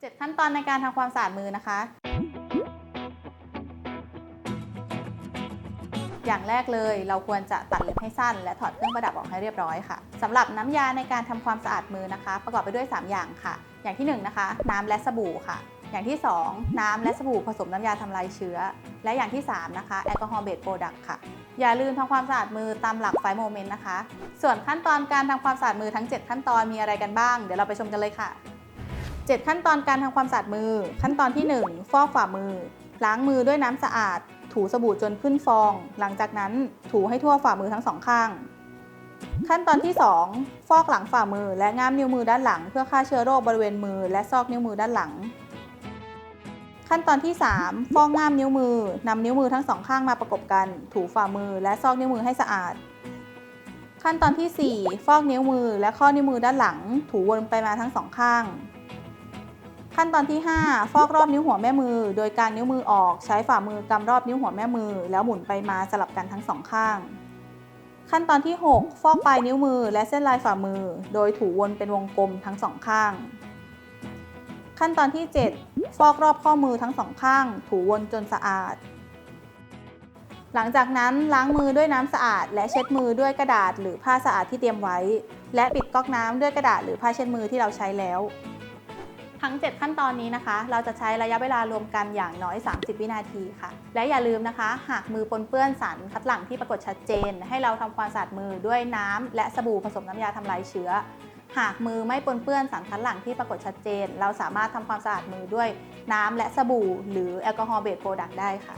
7 ขั้นตอนในการทำความสะอาดมือนะคะ อย่างแรกเลยเราควรจะตัดเล็บให้สั้น และถอดเครื่องประดับออกให้เรียบร้อยค่ะสำหรับน้ำยาในการทำความสะอาดมือนะคะ ประกอบไปด้วย 3 อย่างค่ะ อย่างที่ 1 นะคะ น้ำและสบู่ค่ะ อย่างที่ 2 น้ำและสบู่ผสมน้ำยาทำลายเชื้อ และอย่างที่ 3 นะคะแอลกอฮอล์เบสโปรดักต์ค่ะอย่าลืมทำความสะอาดมือตามหลักไฟโมเมนต์นะคะ ส่วนขั้นตอนการทำความสะอาดมือทั้ง 7 ขั้นตอนมีอะไรกันบ้าง เดี๋ยวเราไปชมกันเลยค่ะ 7 ขั้นตอนการทำความสะอาดมือ ขั้นตอนที่ 1 ฟอกฝ่ามือ ล้างมือด้วยน้ำสะอาด ถูสบู่จนขึ้นฟอง หลังจากนั้นถูให้ทั่วฝ่ามือทั้งสองข้าง ขั้นตอนที่ 2 ฟอกหลังฝ่ามือและง่ามนิ้วมือด้านหลัง เพื่อฆ่าเชื้อโรคบริเวณมือ และซอกนิ้วมือด้านหลัง ขั้นตอนที่ 3 ฟอกง่ามนิ้วมือนำนิ้วมือทั้งสองข้างมาประกบกัน ถูฝ่ามือและซอกนิ้วมือให้สะอาดขั้นตอนที่ 4 ฟอกนิ้วมือและข้อนิ้วมือด้านหลัง ถูวนไปมาทั้งสองข้าง ขั้นตอนที่ 5 ฟอกรอบนิ้วหัวแม่มือ โดยการนิ้วมือออกใช้ฝ่ามือกำรอบนิ้วหัวแม่มือ แล้วหมุนไปมาสลับกันทั้งสองข้าง ขั้นตอนที่ 6 ฟอกปลายนิ้วมือและเส้นลายฝ่ามือ โดยถูวนเป็นวงกลมทั้งสองข้าง ขั้นตอนที่ 7 ฟอกรอบข้อมือทั้งสองข้าง ถูวนจนสะอาด หลังจากนั้นล้างมือด้วยน้ำสะอาด และเช็ดมือด้วยกระดาษหรือผ้าสะอาดที่เตรียมไว้ และปิดก๊อกน้ำด้วยกระดาษหรือผ้าเช็ดมือที่เราใช้แล้ว ทั้ง 7 ขั้นตอนนี้นะคะ เราจะใช้ระยะเวลารวมกันอย่างน้อย 30 วินาทีค่ะ และอย่าลืมนะคะ หากมือปนเปื้อนสารคัดหลั่งที่ปรากฏชัดเจน ให้เราทำความสะอาดมือด้วยน้ำและสบู่ผสมน้ำยาทำลายเชื้อ หากมือไม่ปนเปื้อนสารคัดหลั่งที่ปรากฏชัดเจน เราสามารถทำความสะอาดมือด้วยน้ำและสบู่ หรือแอลกอฮอล์เบสโปรดักต์ได้ค่ะ